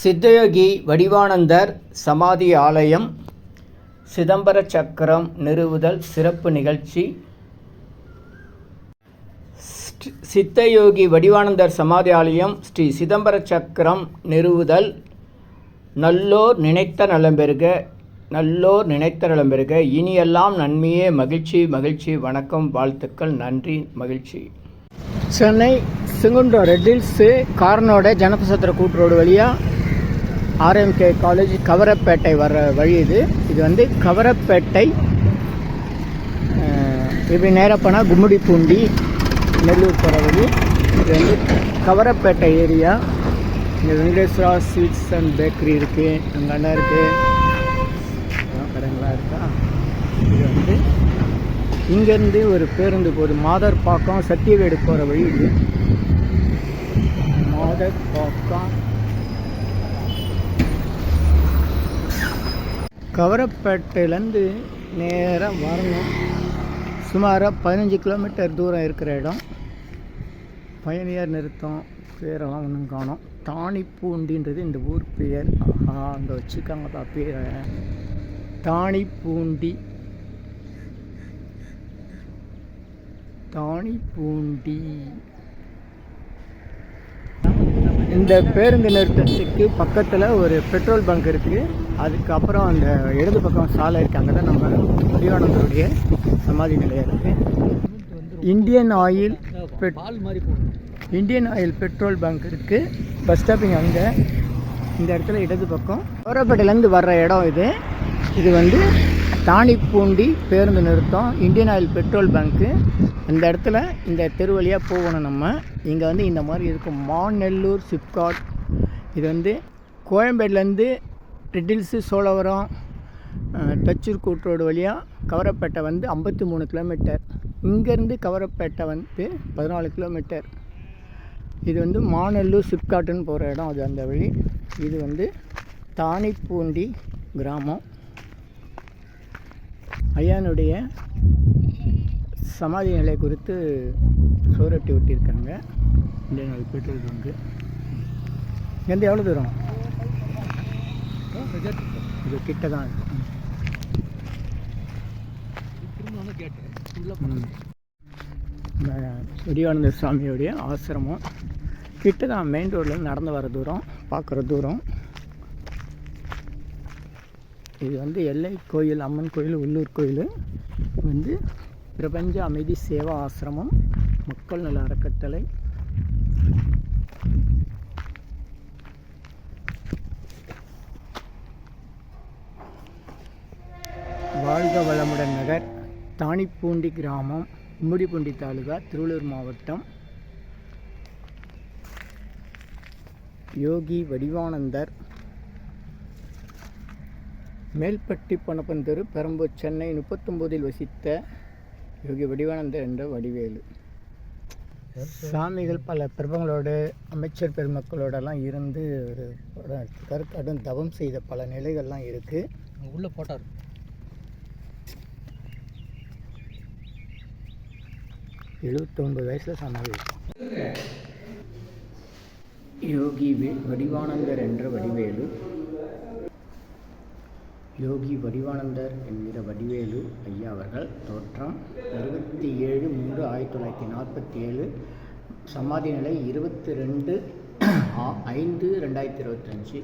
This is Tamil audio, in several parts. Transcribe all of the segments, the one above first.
சித்தயோகி வடிவானந்தர் சமாதி ஆலயம் சிதம்பர சக்கரம் நிறுவுதல் சிறப்பு நிகழ்ச்சி. சித்தயோகி வடிவானந்தர் சமாதி ஆலயம் ஸ்ரீ சிதம்பர சக்கரம் நிறுவுதல். நல்லோர் நினைத்த நலம்பெருக நல்லோர் நினைத்த நலம்பெருக இனியெல்லாம் நன்மையே மகிழ்ச்சி மகிழ்ச்சி வணக்கம் வாழ்த்துக்கள் நன்றி மகிழ்ச்சி. சென்னை சிங்குண்டோ ரெட் ஹில்ஸு கார்னோட ஜனபசத்திர கூட்டு ரோடு வழியாக ஆர்எம்கே காலேஜ் கவரப்பேட்டை வர வழி இது. இது வந்து கவரப்பேட்டை இப்படி நேராக போனால் கும்மிடிப்பூண்டி நெல்லூர் போகிற வழி. இது வந்து கவரப்பேட்டை ஏரியா. இங்கே வெங்கடேஸ்வரா ஸ்வீட்ஸ் அண்ட் பேக்கரி இருக்குது அங்கே அண்ணன் இருக்குது கடைங்களாக இருக்கா? இது வந்து இங்கேருந்து ஒரு பேருந்து போகுது. மாதர் பாக்கம் சத்தியவேடு போகிற வழி இது. மாதர் பாக்கம் கவரப்பேட்டையிலேருந்து நேராக வரணும். சுமாராக பதினஞ்சு கிலோமீட்டர் தூரம் இருக்கிற இடம். பயணியார் நிறுத்தம் பேரெல்லாம் ஒன்றும் காணோம். தாணிப்பூண்டின்றது இந்த ஊர் பெயர் ஆஹா அங்கே வச்சுருக்காங்கப்பா பேரை தாணிப்பூண்டி. தாணிப்பூண்டி. இந்த பேருந்து நிறுத்தத்துக்கு பக்கத்தில் ஒரு பெட்ரோல் பங்க் இருக்குது அதுக்கப்புறம் அந்த இடது பக்கம் சாலை இருக்குது அங்கே தான் நம்ம முடிவானந்தருடைய சமாதி நிலையம் இருக்குது இந்தியன் ஆயில் பெட் இந்தியன் ஆயில் பெட்ரோல் பங்க் இருக்குது பஸ் ஸ்டாப்பிங் அங்கே. இந்த இடத்துல இடது பக்கம். கோரப்பேட்டையிலேருந்து வர்ற இடம் இது. இது வந்து தாணிப்பூண்டி பேருந்து நிறுத்தம் இந்தியன் ஆயில் பெட்ரோல் பங்க்கு இந்த இடத்துல இந்த தெரு வழியாக போகணும் நம்ம. இங்கே வந்து இந்த மாதிரி இருக்கும். மாநெல்லூர் சிப்காட். இது வந்து கோயம்பேடுலேருந்து ரெட்டில்ஸு சோழவரம் தச்சூர் கூட்டு ரோடு வழியாக கவரப்பேட்டை வந்து ஐம்பத்தி மூணு கிலோமீட்டர். இங்கேருந்து கவரப்பேட்டை வந்து பதினாலு கிலோமீட்டர். இது வந்து மாநல்லூர் சிப்காட்டுன்னு போகிற இடம் அது அந்த வழி. இது வந்து தாணிப்பூண்டி கிராமம். ஐயானுடைய சமாதி நிலை குறித்து சோரட்டி ஒட்டியிருக்காங்க. இந்தியன் ஆயில் பெட்ரோல் பங்கு இங்கேருந்து எவ்வளோ தூரம்? இது கிட்ட தான். இந்த விடியானந்த சுவாமியுடைய ஆசிரமம் கிட்ட தான் மெயின் ரோட்லேருந்து நடந்து வர தூரம் பார்க்குற தூரம். இது வந்து எல்லை கோயில் அம்மன் கோயில் உள்ளூர் கோயில். வந்து பிரபஞ்ச அமைதி சேவா ஆசிரமம் மக்கள் நல அறக்கட்டளை. வாழ்க வளமுடன் நகர் தானிப்பூண்டி கிராமம் கும்மிடிப்பூண்டி தாலுகா திருவள்ளூர் மாவட்டம். யோகி வடிவானந்தர் மேல்பட்டி பணப்பன் தெரு பெரம்பூர் சென்னை முப்பத்தொம்போதில் வசித்த யோகி வடிவானந்தர் என்ற வடிவேலு. சாமிகள் பல பிரபங்களோடு அமைச்சர் பெருமக்களோடெல்லாம் இருந்து ஒரு படம் எடுத்திருக்காரு கடும் தவம் செய்த பல நிலைகள்லாம் இருக்குது உள்ள போட்டார் எழுபத்தொன்பது வயசில் சமாதி யோகி வி- வடிவானந்தர் என்ற வடிவேலு. யோகி வடிவானந்தர் என்கிற வடிவேலு ஐயா அவர்கள் தோற்றம் இருபத்தி ஏழு மூன்று ஆயிரத்தி தொள்ளாயிரத்தி நாற்பத்தி ஏழு சமாதி நிலை இருபத்தி ரெண்டு ஐந்து ரெண்டாயிரத்தி இருபத்தஞ்சி.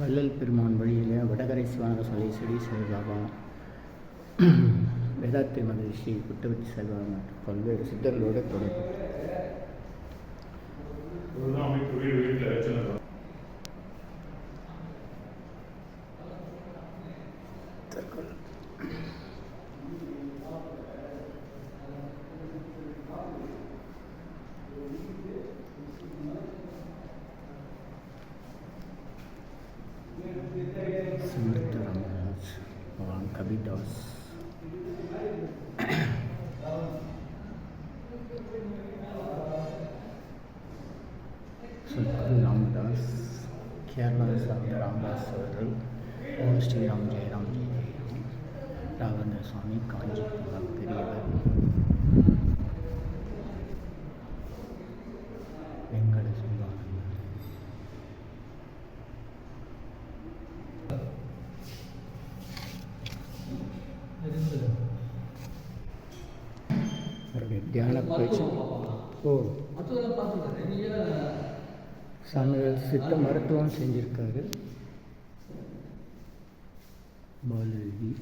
வள்ளல் பெருமான் வழியில் வடகரை சிவானந்த சலை செடி சாய்பாபா வேதாத்திரி மகரிஷி புட்டவத்தி சாய்பாபா மற்றும் பல்வேறு சித்தர்களோடு தொடர்பு. தியான பயிற்சி. ஓ. சமையல் சித்த மருத்துவம் செஞ்சிருக்காரு. பாலவி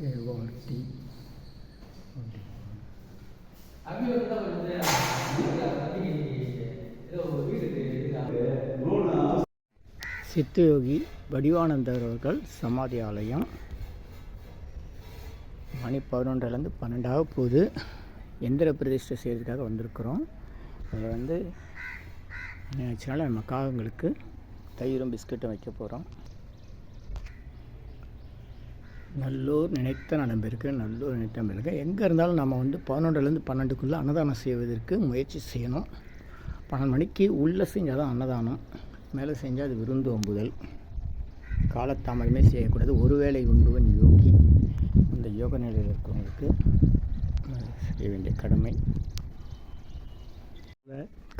சேவார்த்தி சித்தயோகி வடிவானந்தர் அவர்கள் சமாதி ஆலயம். மணி பதினொன்றிலேருந்து பன்னெண்டாக போகுது. எந்திர பிரதிஷ்டை செய்கிறதுக்காக வந்திருக்கிறோம். அதில் வந்து நினச்சனால நம்ம காகங்களுக்கு தயிரும் பிஸ்கட்டும் வைக்க போகிறோம் நல்லூர் நினைத்த நடம்பிற்கு நல்லூர் நினைத்த நம்பிருக்கு எங்கே இருந்தாலும் நம்ம வந்து பதினொன்றுலேருந்து பன்னெண்டுக்குள்ளே அன்னதானம் செய்வதற்கு முயற்சி செய்யணும். பன்னெண்டு மணிக்கு உள்ளே செஞ்சால் தான் அன்னதானம். மேலே செஞ்சால் அது விருந்து ஒம்புதல். காலத்தாமதமே செய்யக்கூடாது. ஒருவேளை உண்டுவன் யோகி. அந்த யோக நிலையில் இருக்கிறவங்களுக்கு செய்ய வேண்டிய கடமை.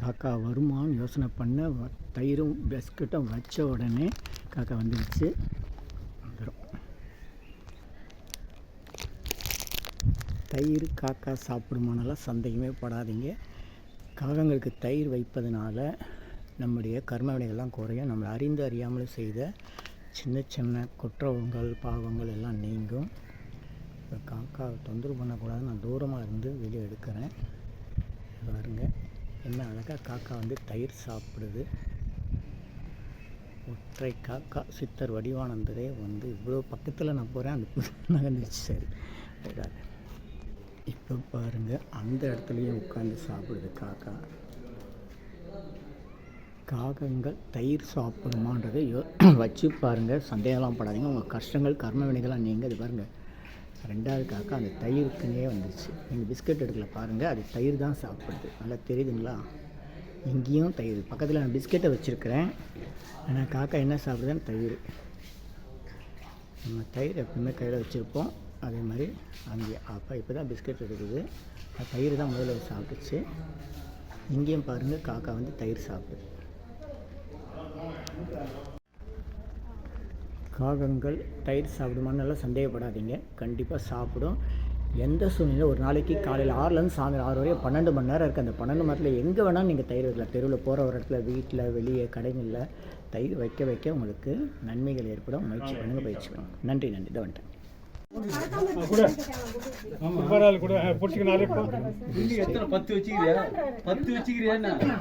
காக்கா வருமான்னு யோசனை பண்ண வ- தயிரும் பிஸ்கட்டும் வச்ச உடனே காக்கா வந்துடுச்சு தயிர் காக்கா சாப்பிடுமானெல்லாம் சந்தேகமே படாதீங்க. காகங்களுக்கு தயிர் வைப்பதனால நம்முடைய கர்ம வினைகள்லாம் குறையும். நம்மளை அறிந்து அறியாமல் செய்த சின்ன சின்ன குற்றவங்கள் பாவங்கள் எல்லாம் நீங்கும். இப்போ காக்காவை தொந்தரவு பண்ணக்கூடாதுன்னு நான் தூரமாக இருந்து வெளியே எடுக்கிறேன். பாருங்க என்ன அழகாக காக்கா வந்து தயிர் சாப்பிடுது. ஒற்றை காக்கா சித்தர் வடிவானந்தரே வந்து இவ்வளோ பக்கத்தில் நான் போகிறேன் அந்த புது நகர்ந்துச்சு சரி இப்போ பாருங்கள் அந்த இடத்துலையும் உட்காந்து சாப்பிடுது காக்கா. காகங்கள் தயிர் சாப்பிடுமான்றதை யோ வச்சு பாருங்கள் சந்தேகம்லாம் படாதீங்க. உங்கள் கஷ்டங்கள் கர்ம வினைகள்லாம் நீங்கள் அது பாருங்கள் ரெண்டாவது காக்கா அந்த தயிருக்குன்னே வந்துருச்சு. நீங்கள் பிஸ்கட் எடுக்கல பாருங்கள் அது தயிர் தான் சாப்பிடுது. நல்லா தெரியுதுங்களா? இங்கேயும் தயிர். பக்கத்தில் நான் பிஸ்கெட்டை வச்சுருக்கிறேன். ஆனால் காக்கா என்ன சாப்பிடுதுன்னு தயிர். நம்ம தயிர் எப்பவுமே கையில் வச்சுருப்போம். அதே மாதிரி அங்கே அப்போ இப்போ தான் பிஸ்கட் எடுக்குது. தயிர் தான் முதல்ல சாப்பிட்டுச்சு. இங்கேயும் பாருங்கள் காக்கா வந்து தயிர் சாப்பிடுது. காகங்கள் தயிர் சாப்பிடுமான்னு நல்லா சந்தேகப்படாதீங்க. கண்டிப்பாக சாப்பிடும். எந்த சூழ்நிலை ஒரு நாளைக்கு காலையில் ஆறுலேருந்து சாயந்தரம் ஆறு வரையும் பன்னெண்டு மணி நேரம் இருக்குது அந்த பன்னெண்டு மணி நேரத்தில் எங்கே வேணாலும் நீங்கள் தயிர் வைக்கலாம். தெருவில் போகிற ஒரு இடத்துல வீட்டில் வெளியே கடைகளில் தயிர் வைக்க வைக்க உங்களுக்கு நன்மைகள் ஏற்படும். முயற்சி பண்ணுங்கள் பயிற்சி பண்ணுங்க. நன்றி நன்றி. இதை வந்துட்டேன் கூட பிடிச்சிக்க நாளே எத்தனை பத்து வச்சுக்கிறியா பத்து வச்சுக்கிறியா என்ன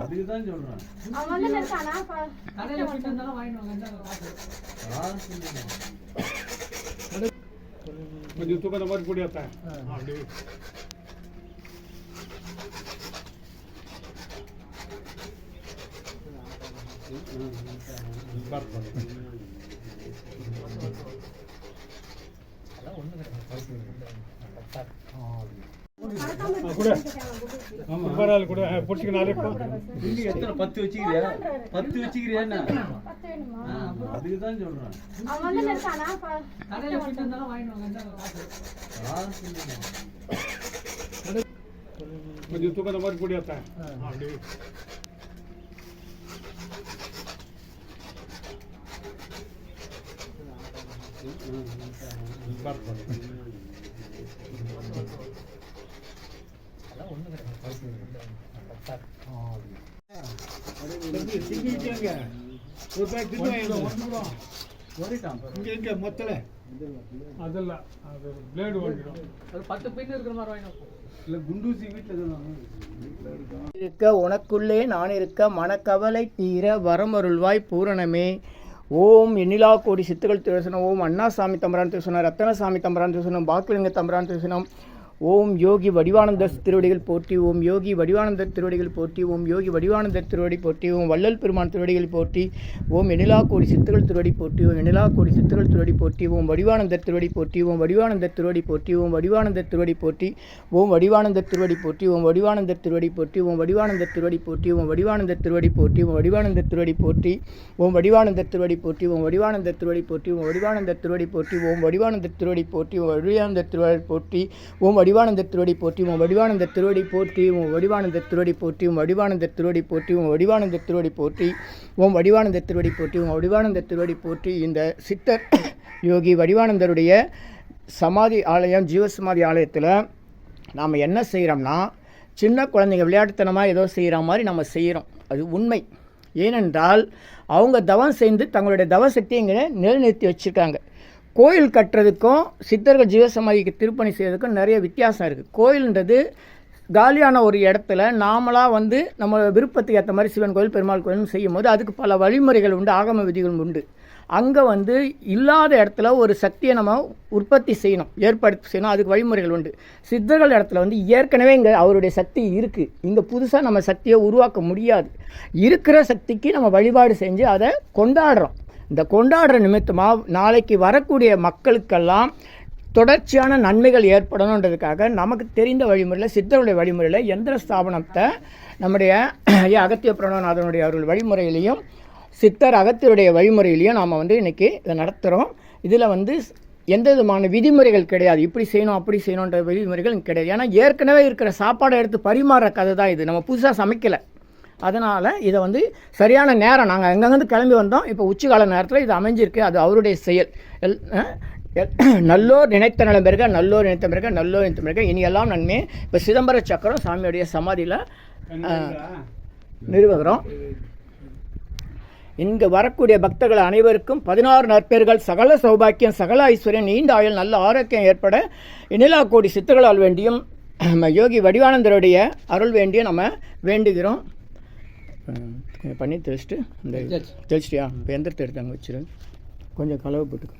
பத்து சொல்றேன் கொஞ்சம் தூக்கம் மாதிரி கூடிய அப்படி சுப்பரால் கூட பிடிச்சிக்க நாளே எத்தனை பத்து வச்சுக்கிறியா பத்து வச்சுக்கிறியா அதுக்கு தான் சொல்றேன் கொஞ்சம் தூக்கத்த மாதிரி கூடியாத்தா அப்படி சிக்கிக்கங்க ஒரு பேக் திட்டு ஓடிட்டான் பாரு. இங்க இங்க மொத்தல அதெல்லாம் அது பிளேடு ஓடிடும் இருக்க உனக்குள்ளே நான் இருக்க மனக்கவலை தீர வரமருள்வாய் பூரணமே. ஓம் எண்ணிலா கோடி சித்துகள் திருசனம் ஓம் அண்ணாசாமி தம்பரான் திருசனம் ரத்தனசாமி தம்பரான் திருசனம் பாக்கிலிங்க தம்பரான் திருசனம் ஓம் யோகி வடிவானந்த திருவடிகள் போற்றி ஓம் யோகி வடிவானந்த திருவடிகள் போற்றி ஓம் யோகி வடிவானந்த திருவடி போற்றி ஓம் வள்ளல் பெருமான் திருவடிகள் போற்றி ஓம் எனிலா கோடி சித்துகள் திருவடி போற்றி ஓம் எனிலா கோடி சித்துகள் திருவடி போற்றி ஓம் வடிவானந்த திருவடி போற்றி ஓம் வடிவானந்த திருவடி போற்றி ஓம் வடிவானந்த திருவடி போற்றி ஓம் வடிவானந்த திருவடி போற்றி ஓம் வடிவானந்த திருவடி போற்றி ஓம் வடிவானந்த திருவடி போற்றி ஓம் வடிவானந்த திருவடி போற்றி ஓம் வடிவானந்த திருவடி போற்றி ஓம் வடிவானந்த திருவடி போற்றி ஓம் வடிவானந்த திருவடி போற்றி ஓம் வடிவானந்த திருவடி போற்றி ஓம் வடிவானந்த திருவடி போற்றி ஓம் வடிவானந்த திருவடி போற்றி ஓம் வடிவானந்த திருவடி போற்றி உன் வடிவானந்த திருவடி போற்றி ஓம் வடிவானந்த திருவடி போற்றி ஓம் வடிவானந்த திருவடி போற்றி ஓம் வடிவானந்த திருவடி போற்றி ஓம் வடிவானந்த திருவடி போற்றி ஓம் வடிவானந்த திருவடி போற்றி. இந்த சித்தர் யோகி வடிவானந்தருடைய சமாதி ஆலயம் ஜீவசமாதி ஆலயத்தில் நாம் என்ன செய்கிறோம்னா சின்ன குழந்தைங்க விளையாட்டுத்தனமாக ஏதோ செய்கிற மாதிரி நம்ம செய்கிறோம் அது உண்மை. ஏனென்றால் அவங்க தவம் செய்து தங்களுடைய தவ சக்தியை இங்கே நிலைநிறுத்தி வச்சுருக்காங்க. கோயில் கட்டுறதுக்கும் சித்தர்கள் ஜீவசமாதிக்கு திருப்பணி செய்யறதுக்கும் நிறைய வித்தியாசம் இருக்குது கோயில்ன்றது காலியான ஒரு இடத்துல நாமளாக வந்து நம்ம விருப்பத்துக்கு ஏற்ற மாதிரி சிவன் கோயில் பெருமாள் கோயில்னு செய்யும்போது அதுக்கு பல வழிமுறைகள் உண்டு ஆகம விதிகள் உண்டு. அங்கே வந்து இல்லாத இடத்துல ஒரு சக்தியை நம்ம உற்பத்தி செய்யணும் ஏற்படுத்தி செய்யணும் அதுக்கு வழிமுறைகள் உண்டு. சித்தர்கள் இடத்துல வந்து ஏற்கனவே இங்கே அவருடைய சக்தி இருக்குது இங்கே புதுசாக நம்ம சக்தியை உருவாக்க முடியாது. இருக்கிற சக்திக்கு நம்ம வழிபாடு செஞ்சு அதை கொண்டாடுறோம். இந்த கொண்டாடுற நிமித்தமாக நாளைக்கு வரக்கூடிய மக்களுக்கெல்லாம் தொடர்ச்சியான நன்மைகள் ஏற்படணுன்றதுக்காக நமக்கு தெரிந்த வழிமுறையில் சித்தருடைய வழிமுறையில் எந்திர ஸ்தாபனத்தை நம்முடைய ஐயா அகத்திய பிரணவநாதனுடைய அவர்கள் வழிமுறையிலையும் சித்தர் அகத்தியருடைய வழிமுறையிலையும் நாம் வந்து இன்றைக்கி இதை நடத்துகிறோம் இதில் வந்து எந்த விதமான விதிமுறைகள் கிடையாது. இப்படி செய்யணும் அப்படி செய்யணுன்ற விதிமுறைகள் கிடையாது. ஏன்னா ஏற்கனவே இருக்கிற சாப்பாடை எடுத்து பரிமாற கதை தான் இது. நம்ம புதுசாக சமைக்கலை. அதனால் இதை வந்து சரியான நேரம் நாங்கள் எங்கேருந்து கிளம்பி வந்தோம் இப்போ உச்சிக்கால நேரத்தில் இது அமைஞ்சிருக்கு அது அவருடைய செயல். எல் நல்லோர் நினைத்த நலம் பெருக நல்லோர் நினைத்த பிறகு நல்லோர் நினைத்த பிறகு இனி எல்லாம் நன்மை. இப்போ சிதம்பர சக்கரம் சாமியுடைய சமாதியில் நிறுவுகிறோம். இங்கு வரக்கூடிய பக்தர்கள் அனைவருக்கும் பதினாறு நற்பேர்கள் சகல சௌபாக்கியம் சகல ஐஸ்வர்யம் நீண்ட ஆயுள் நல்ல ஆரோக்கியம் ஏற்பட இனிலா கோடி சித்தர்களால் வேண்டியும் நம்ம யோகி வடிவானந்தருடைய அருள் வேண்டியும் நம்ம வேண்டுகிறோம். கொஞ்சம் பண்ணி தெளிச்சிட்டு இந்த தெளிச்சிட்டியா இப்போ எந்திரத்தை எடுத்து அங்கே வச்சிரு கொஞ்சம் கலவை போட்டுக்கோ.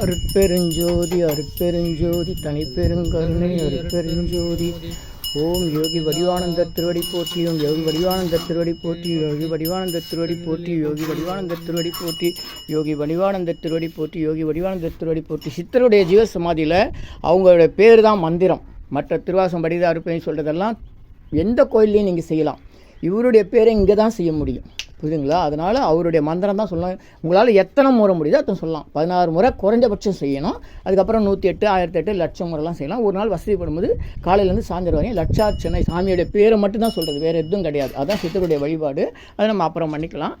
அருட்பெருஞ்சோதி அருட்பெருஞ்சோதி தனிப்பெருங்கருணை அருட்பெருஞ்சோதி. ஓம் யோகி வடிவானந்த திருவடி போற்றி ஓம் யோகி வடிவானந்த திருவடி போற்றி யோகி வடிவானந்த திருவடி போற்றி யோகி வடிவானந்த திருவடி போற்றி யோகி வடிவானந்த திருவடி போற்றி யோகி வடிவானந்த திருவடி போற்றி. சித்தருடைய ஜீவ சமாதியில் அவங்களோட பேர் தான் மந்திரம். மற்ற திருவாசம் படிதா அருப்பேன்னு சொல்கிறதெல்லாம் எந்த கோயில்லையும் நீங்கள் செய்யலாம். இவருடைய பேரை இங்கே தான் செய்ய முடியும். புரியுதுங்களா? அதனால் அவருடைய மந்திரம் தான் சொல்லலாம் உங்களால் எத்தனை முறை முடியுதோ அத்தனை சொல்லலாம். பதினாறு முறை குறைஞ்சபட்சம் செய்யணும். அதுக்கப்புறம் நூற்றி எட்டு ஆயிரத்தி எட்டு லட்சம் முறைலாம் செய்யலாம். ஒரு நாள் வசதிப்படும் போது காலையிலேருந்து சாயந்தரம் வரையும் லட்சார்ச்சனை சாமியுடைய பேரை மட்டும் தான் சொல்கிறது வேறு எதுவும் கிடையாது. அதான் சித்தருடைய வழிபாடு. அதை நம்ம அப்புறம் பண்ணிக்கலாம்.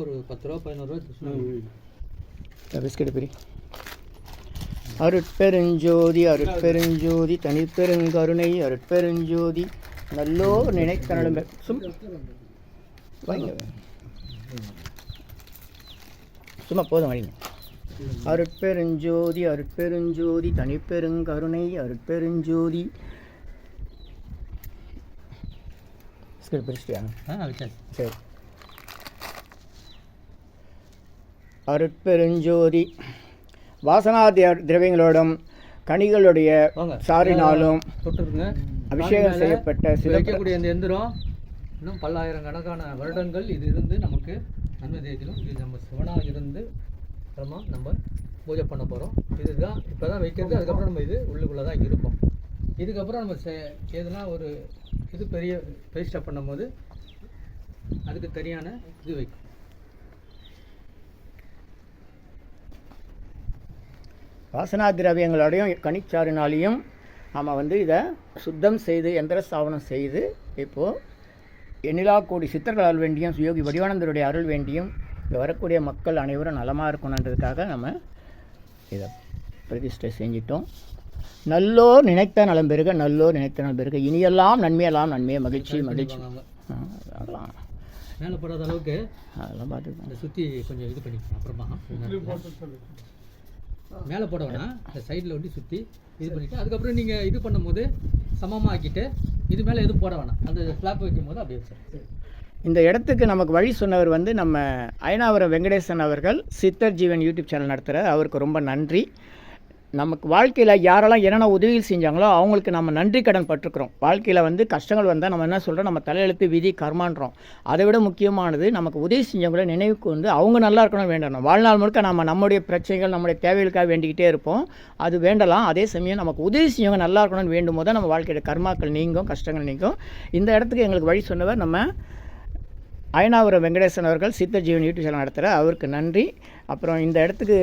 ஒரு பத்து ரூபா பதினோரு ரூபா. பிஸ்கெட் பெரிய அருட்பெருஞ்சோதி அருட்பெருஞ்சோதி தனிப்பெருங்கருணை அருட்பெருஞ்சோதி. நல்லோ நினைத்தனலும் சும் வைங்க. சும்மா போதும் வைங்க அருட்பெருஞ்சோதி அருட்பெருஞ்சோதி தனிப்பெருங்கருணை அருட்பெருஞ்சோதி. பிரிச்சிட்டியா? சரி. அருட்பெருஞ்சோதி. வாசனா திர- திரவியங்களோடும் கனிகளுடைய. சாரினாலும் தொட்டுருங்க. அபிஷேகம் செய்யப்பட்ட வைக்கக்கூடிய இந்த எந்திரம் இன்னும் பல்லாயிரம் கணக்கான வருடங்கள் இது இருந்து நமக்கு நன்மை தேய்க்கணும் இது நம்ம சிவனாக இருந்து அப்புறமா நம்ம பூஜை பண்ண போகிறோம் இதுதான் இப்போ தான் வைக்கிறது. அதுக்கப்புறம் நம்ம இது உள்ளுக்குள்ளே தான் இருக்கும் இதுக்கப்புறம் நம்ம செ- எதுனா ஒரு இது பெரிய பிரதிஷ்டை பண்ணும்போது அதுக்கு சரியான இது வைக்கும். வாசனா திரவியங்களோடையும் கனிச்சாறினாலையும் நாம் வந்து இதை சுத்தம் செய்து எந்திர ஸ்தாபனம் செய்து இப்போது எண்ணிலா கோடி சித்தர்களால் வேண்டியும் யோகி வடிவானந்தருடைய அருள் வேண்டியும் இங்கே வரக்கூடிய மக்கள் அனைவரும் நலமாக இருக்கணுன்றதுக்காக நம்ம இதை பிரதிஷ்டை செஞ்சிட்டோம். நல்லோர் நினைத்த நலம் பெருக நல்லோர் நினைத்த நலம் பெருக இனியெல்லாம் நன்மையெல்லாம் நன்மையை மகிழ்ச்சி மகிழ்ச்சி. அதெல்லாம். மேலே போடாத அளவுக்கு அதெல்லாம் பார்த்துக்கலாம். இந்த சுற்றி கொஞ்சம் இது பண்ணிக்கலாம் அப்புறமா. மேலே போட வேணாம் இந்த சைடில் ஒட்டி சுற்றி இது பண்ணிவிட்டு அதுக்கப்புறம் நீங்கள் இது பண்ணும்போது சமமாக ஆக்கிட்டு இது மேலே எதுவும் போட வேணாம். அந்த ஸ்லாப் வைக்கும் போது அப்படியே வச்சிரு. இந்த இடத்துக்கு நமக்கு வழி சொன்னவர் வந்து நம்ம அயனாவரம் வெங்கடேசன் அவர்கள் சித்தர் ஜீவன் யூடியூப் சேனல் நடத்துகிறார் அவருக்கு ரொம்ப நன்றி. நமக்கு வாழ்க்கையில் யாரெல்லாம் என்னென்ன உதவிகள் செஞ்சாங்களோ அவங்களுக்கு நம்ம நன்றி கடன் பட்டிருக்கிறோம். வாழ்க்கையில் வந்து கஷ்டங்கள் வந்தால் நம்ம என்ன சொல்கிறோம் நம்ம தலையெழுத்து விதி கர்மான்றோம். அதை விட முக்கியமானது நமக்கு உதவி செஞ்சவங்கள நினைவுக்கு வந்து அவங்க நல்லா இருக்கணும் வேண்டணும். வாழ்நாள் முழுக்க நம்ம நம்முடைய பிரச்சனைகள் நம்முடைய தேவைகளுக்காக வேண்டிக்கிட்டே இருப்போம். அது வேண்டலாம். அதே சமயம் நமக்கு உதவி செஞ்சவங்க நல்லா இருக்கணும்னு வேண்டும் போது நம்ம வாழ்க்கையோட கர்மாக்கள் நீங்கும் கஷ்டங்கள் நீங்கும். இந்த இடத்துக்கு எங்களுக்கு வழி சொன்னவர் நம்ம அயனாவரம் வெங்கடேசன் அவர்கள் சித்த ஜீவன் யூடியூப் சேனல் நடத்துகிற அவருக்கு நன்றி. அப்புறம் இந்த இடத்துக்கு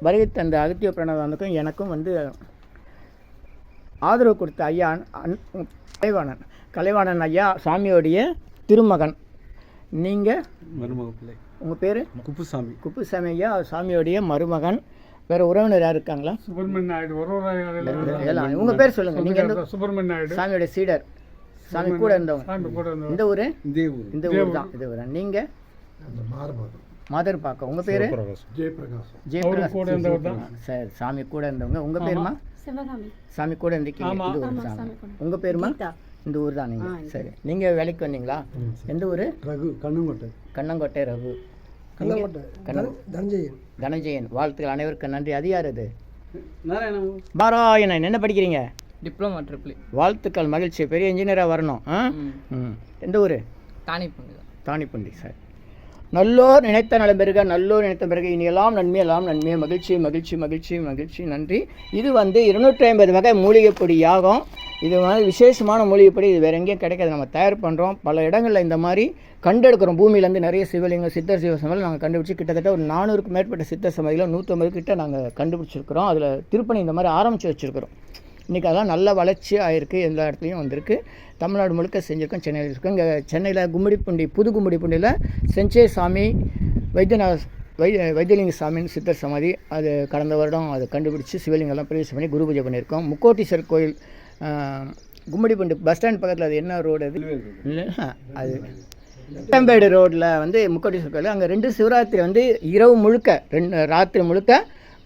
வருகை தந்த அகத்திய பிரணவானுக்கும் எனக்கும் வந்து ஆதரவு கொடுத்த ஐயா அன்- கலைவாணன். கலைவாணன் ஐயா சாமியோடைய திருமகன். நீங்கள் மருமக பிள்ளை. உங்கள் பேர்? குப்புசாமி. குப்புசாமி ஐயா சாமியோடைய மருமகன். வேறு உறவினர் யார் இருக்காங்களா? சுப்பிரமணிய நாயுடு. உங்கள் பேர் சொல்லுங்கள் நீங்கள் சுப்பிரமணிய நாயுடு. சாமியோட சீடர். சாமி கூட இருந்தவங்க. சாமி கூட இருந்தவர். இந்த ஊர்? இந்த ஊர் தான். இது ஊர். நீங்கள் மாதர் பாக்கம் உங்கள் பேர்? தான். சரி சாமி கூட இருந்தவங்க. உங்கள் பேருமா? சிவகாமி. சாமி கூட இருந்திருக்கீங்க. ஆமா. இந்த ஊர் சாமி. உங்கள் பேருமா? இந்த ஊர் தான் நீங்கள் சரி. நீங்கள் வேலைக்கு வந்தீங்களா? எந்த ஊர்? ரகு கண்ணுங்கோட்டை. கண்ணங்கோட்டை ரகு. கண்ணங்கோட்டை. தனஞ்சயன். தனஞ்சயன். வாழ்த்துக்கள் அனைவருக்கும். நன்றி. அது யார் இது நாராயணன். என்ன படிக்கிறீங்க? டிப்ளமா ட்ரிபிள் வாழ்த்துக்கள் மகிழ்ச்சி. பெரிய இன்ஜினியராக வரணும். எந்த ஊர்? தானி. பண்ணுங்க தானிப்பண்டி சார். நல்லோர் நினைத்த நலம் பெருக நல்லோர் நினைத்த பிறகு இனியெல்லாம் நன்மையெல்லாம் நன்மை. மகிழ்ச்சி மகிழ்ச்சி மகிழ்ச்சி மகிழ்ச்சி. நன்றி. இது வந்து இருநூற்றி ஐம்பது வகை மூலிகைப்பொடி யாகம். இது மாதிரி விசேஷமான மூலிகைப்பொடி. இது வேறு எங்கேயும் கிடைக்காது. நம்ம தயார் பண்ணுறோம் பல இடங்களில் இந்த மாதிரி கண்டெடுக்கிறோம். பூமியிலேருந்து நிறைய சிவலிங்கம் சித்தர் சிவ நாங்கள் கண்டுபிடிச்சி கிட்டத்தட்ட ஒரு நானூறுக்கு மேற்பட்ட சித்தர் சமையலில் நூற்றம்பது கிட்ட நாங்கள் கண்டுபிடிச்சிருக்கிறோம். அதில் திருப்பணி இந்த மாதிரி ஆரம்பித்து வச்சுருக்கிறோம். இன்றைக்கி அதெல்லாம் நல்ல வளர்ச்சி ஆயிருக்கு எல்லா இடத்துலையும் வந்திருக்கு. தமிழ்நாடு முழுக்க செஞ்சுருக்கோம் சென்னையில் இருக்கோம். இங்கே சென்னையில் கும்மிடிப்பூண்டி புது கும்மிடிப்பூண்டியில் செஞ்சே சாமி வைத்தியநாத வை வைத்தியலிங்க சாமின்னு சித்தர் சமாதி அது கடந்த வருடம் அதை கண்டுபிடிச்சி சிவலிங்கெல்லாம் பிரவேசம் பண்ணி குரு பூஜை பண்ணியிருக்கோம். முக்கோட்டீஸ்வரர் கோயில் கும்மிடிப்பூண்டி பஸ் ஸ்டாண்ட் பக்கத்தில் அது என்ன ரோடு அது? இல்லை அது கோயம்பேடு ரோட்டில் வந்து முக்கோட்டீஸ்வரர் கோயில். அங்கே ரெண்டு சிவராத்திரி வந்து இரவு முழுக்க ரெண்டு ராத்திரி முழுக்க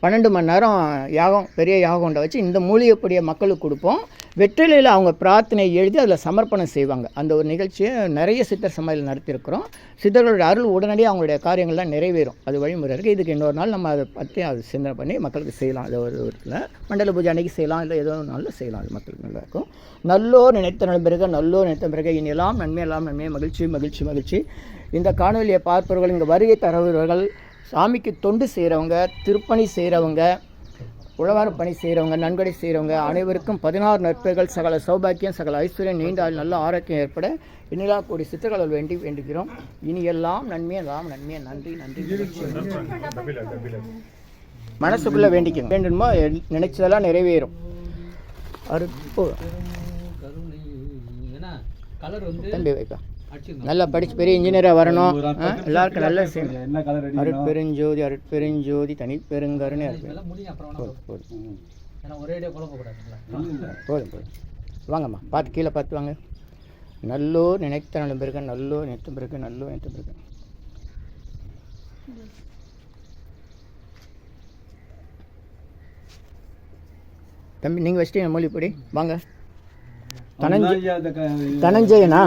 பன்னெண்டு மணி நேரம் யாகம் பெரிய யாகம் வச்சு இந்த மூலிகைப்பொடியை மக்களுக்கு கொடுப்போம். வெற்றிலையில் அவங்க பிரார்த்தனை எழுதி அதில் சமர்ப்பணம் செய்வாங்க. அந்த ஒரு நிகழ்ச்சியை நிறைய சித்தர் சமையல் நடத்தியிருக்கிறோம். சித்தர்களுடைய அருள் உடனடியாக அவங்களுடைய காரியங்கள்லாம் நிறைவேறும். அது வழிமுறை இருக்குது இதுக்கு இன்னொரு நாள் நம்ம அதை பற்றி அதை சிந்தனை பண்ணி மக்களுக்கு செய்யலாம். அது ஒரு இடத்துல மண்டல பூஜை அன்னைக்கு செய்யலாம். இல்லை ஏதோ ஒரு நாளில் செய்யலாம். அது மக்களுக்கு நல்லா இருக்கும். நல்லோர் நினைத்த நல் பிறகு. நல்லோர் நினைத்த பிறகு இனியெல்லாம் நன்மையெல்லாம் நன்மை மகிழ்ச்சி மகிழ்ச்சி மகிழ்ச்சி. இந்த காணொலியை பார்ப்பவர்கள் இங்கே வருகை தரவர்கள் சாமிக்கு தொண்டு செய்கிறவங்க திருப்பணி செய்கிறவங்க உழவார பணி செய்கிறவங்க நன்கொடை செய்கிறவங்க அனைவருக்கும் பதினாறு நற்பெயர்கள் சகல சௌபாக்கியம் சகல ஐஸ்வர்யம் நீண்ட ஆயுள் நல்ல ஆரோக்கியம் ஏற்பட இனிலா கூடி சித்தர்கள் வேண்டி வேண்டுகிறோம். இனி எல்லாம் நன்மை எல்லாம் நன்மை நன்றி நன்றி. மனசுக்குள்ளே வேண்டிக்கணும். வேண்டுமோ நினைச்சதெல்லாம் நிறைவேறும். அருப்பு. தம்பி அடிச்சிருந்தோம் நல்லா படித்து பெரிய இன்ஜினியராக வரணும். ஆ, எல்லாருக்கும் நல்ல அருட்பெருஞ்சோதி அருட்பெருஞ்சோதி வேணா போதும் போதும். போதும் போதும். வாங்கம்மா பார்த்து கீழே பார்த்து வாங்க. நல்லோர் நினைத்த நலம் பிறகு நல்லோர் நினைத்த பிறகு நல்லோர் நினைத்த பிறகு தம்பி நீங்கள் வச்சிட்டீங்க மொழிப்படி? வாங்க. தனஞ்சயனா?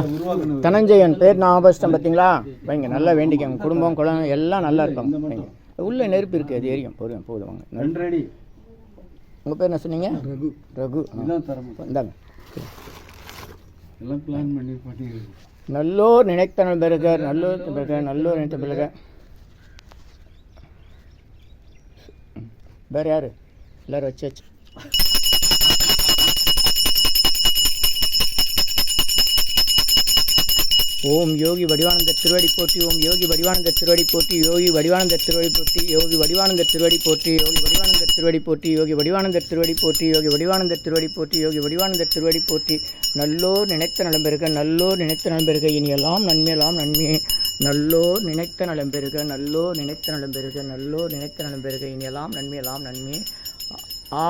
தனஞ்சயன் பேர் நான் ஆபஸ்டம் பார்த்தீங்களா? வைங்க நல்லா வேண்டிக்கோங்க. குடும்பம் குழந்தை எல்லாம் நல்லா வைங்க. உள்ள நெருப்பு இருக்குது அது எரியும். போதும் போதும் வாங்க. ரெண்டு அடி உங்கள் பேர் என்ன சொன்னீங்க? ரகு. ரகு. இந்தாங்க. எல்லாம் பிளான் பண்ணி பண்ணிருக்கு நல்லோர் நினைத்த பிறகு நல்லோர் பிறகு நல்லோர் நினைத்த பிறகு வேறு யார்? எல்லோரும் வச்சாச்சு ஓம் யோகி வடிவானந்த திருவடி போற்றி ஓம் யோகி வடிவானந்த திருவடி போற்றி யோகி வடிவானந்த திருவடி போற்றி யோகி வடிவானந்த திருவடி போற்றி யோகி வடிவானந்த திருவடி போற்றி யோகி வடிவானந்த திருவடி போற்றி யோகி வடிவானந்த திருவடி போற்றி யோகி வடிவானந்த திருவடி போற்றி. நல்லோர் நினைத்த நலம் பெருக நல்லோர் நினைத்த நலம்பெருக. இனியெல்லாம் நன்மையெல்லாம் நன்மையே. நல்லோர் நினைத்த நலம் பெருக நல்லோர் நினைத்த நலம் பெருக நல்லோர் நினைத்த நலம்பெருக. இனியெல்லாம் நன்மையெல்லாம் நன்மையே. ஆ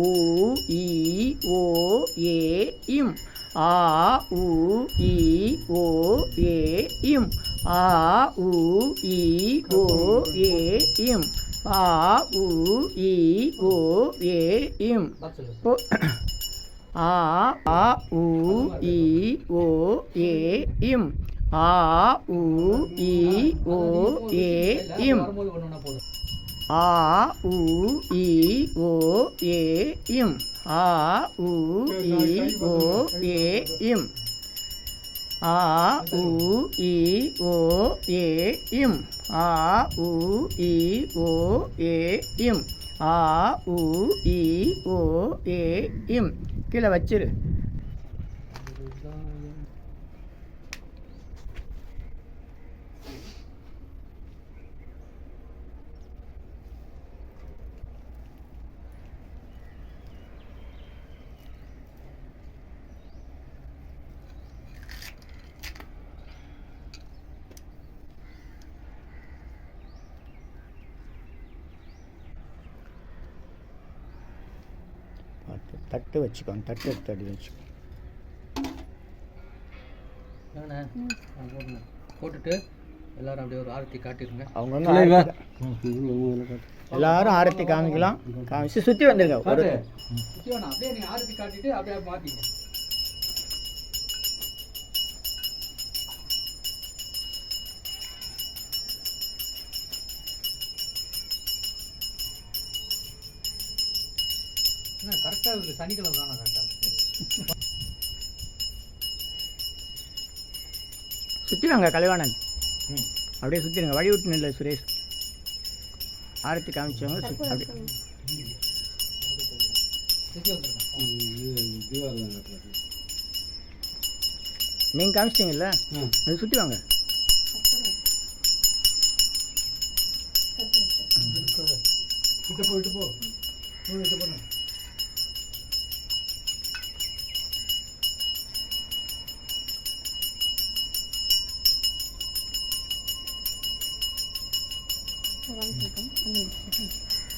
உ இ ஓ ஏ இம். ஆ உ இ ஓ ஏ இம். ஆ உ இ ஓ ஏ இம். ஆ உ இ ஓ ஏ இம். ஆ ஆ உ இ ஓ ஏ இம். ஆ உ இ ஓ ஏ இம். ஆ உ இ ஓ ஏ இம். ஆ உ இ ஓ ஏ இம். ஆ உ இ ஓ ஏ இம். ஆ உ இ ஓ ஏ இம். ஆ உ இ ஓ ஏ இம். கீழே வச்சிரு பார்த்து தட்டு வச்சுக்கோங்க தட்டு எடுத்து அடி வச்சுக்கோ. போட்டுட்டு எல்லாரும் அப்படியே ஒரு ஆரத்தி காட்டிடுங்க. அவங்க எல்லாரும் ஆரத்தி காமிக்கலாம். காமிச்சு சுற்றி வந்துருங்க. ஒரு சிவனா, அப்படியே நீங்க ஆரத்தி காட்டிட்டு அப்படியே மாத்திங்க சுற்றி வாங்க கலைவாணன் அப்படியே சுற்றிடுங்க வழி விட்டு நில்ல சுரேஷ். ஆரத்தி காமிச்சவங்க சுத்தி அப்படியே. நீங்கள் காமிச்சிட்டிங்கல்ல? அது சுற்றி வாங்க. போயிட்டு போ போயிட்டு போன.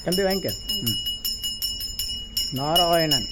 தம்பி வாங்கிக்க. ம். நாராயணன்.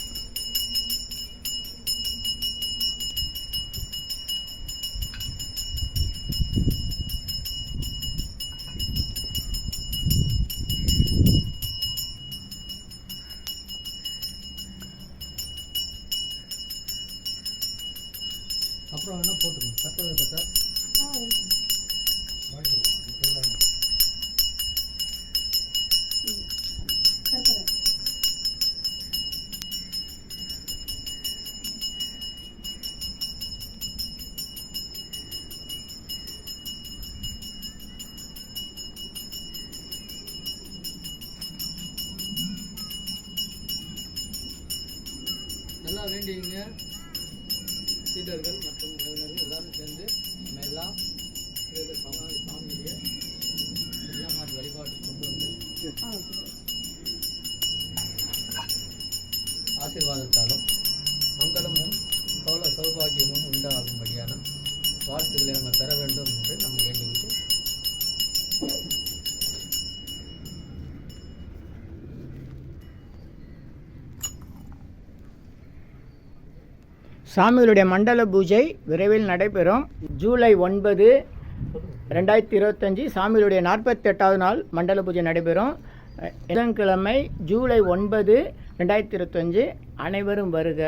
ஆசீர்வாதத்தாலும் மங்களமும் சௌல சௌபாகியமும் உண்டாகும்படியான வாழ்த்துக்களை நம்ம பெற வேண்டும் என்று நம்ம வேண்டிக்கிட்டு சாமிகளுடைய மண்டல பூஜை விரைவில் நடைபெறும். ஜூலை ஒன்பது ரெண்டாயிரத்தி இருபத்தஞ்சி சாமிகளுடைய நாற்பத்தெட்டாவது நாள் மண்டல பூஜை நடைபெறும். புதன்கிழமை ஜூலை ஒன்பது ரெண்டாயிரத்தி இருபத்தஞ்சி அனைவரும் வருக.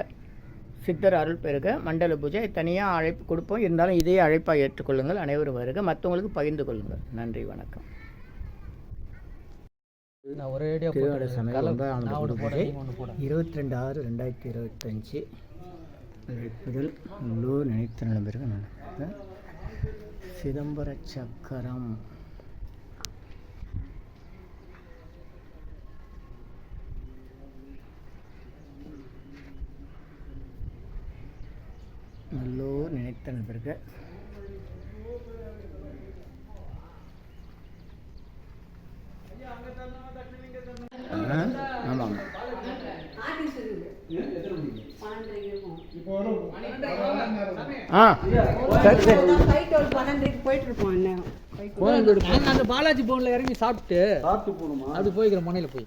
சித்தர் அருள் பெருக. மண்டல பூஜை. தனியாக அழைப்பு கொடுப்போம். இருந்தாலும் இதே அழைப்பாக ஏற்றுக்கொள்ளுங்கள். அனைவரும் வருக. மற்றவங்களுக்கு பகிர்ந்து கொள்ளுங்கள். நன்றி வணக்கம். நான் ஒரேடியாக திருவாரூர் சமயம் நான் ஆண்டு போடுறேன். பூஜை இருபத்தி ரெண்டு ஆறு ரெண்டாயிரத்தி இருபத்தஞ்சி முதல் உள்ளூர் நினைத்த நிலம்பிற்கு நடந்த சிதம்பர சக்கரம். நல்லூர் நினைத்த நபர்கள் ஆமாம் ஆமாம் ஆ சரி சரி. நாங்க அந்த பாலாஜி பவன்ல இறங்கி சாப்பிட்டு சாப்பிட்டு போகணுமா அது போய்க்கிற முனையில போய்.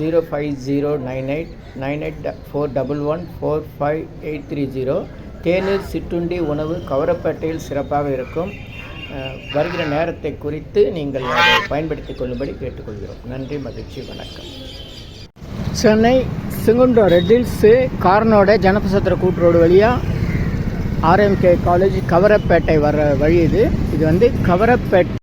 zero five zero nine eight nine eight four double one four five eight three zero தேநீர் சிற்றுண்டி உணவு கவரப்பேட்டையில் சிறப்பாக இருக்கும். வருகிற நேரத்தை குறித்து நீங்கள் அதை பயன்படுத்திக் கொள்ளும்படி கேட்டுக்கொள்கிறோம். நன்றி மகிழ்ச்சி வணக்கம். சென்னை சிங்குண்டோ ரெட்டில்ஸு கார்னோட ஜனபசத்திர கூட்டுரோடு வழியாக ஆர்எம்கே காலேஜ் கவரப்பேட்டை வர்ற வழி இது. இது வந்து கவரப்பேட்டை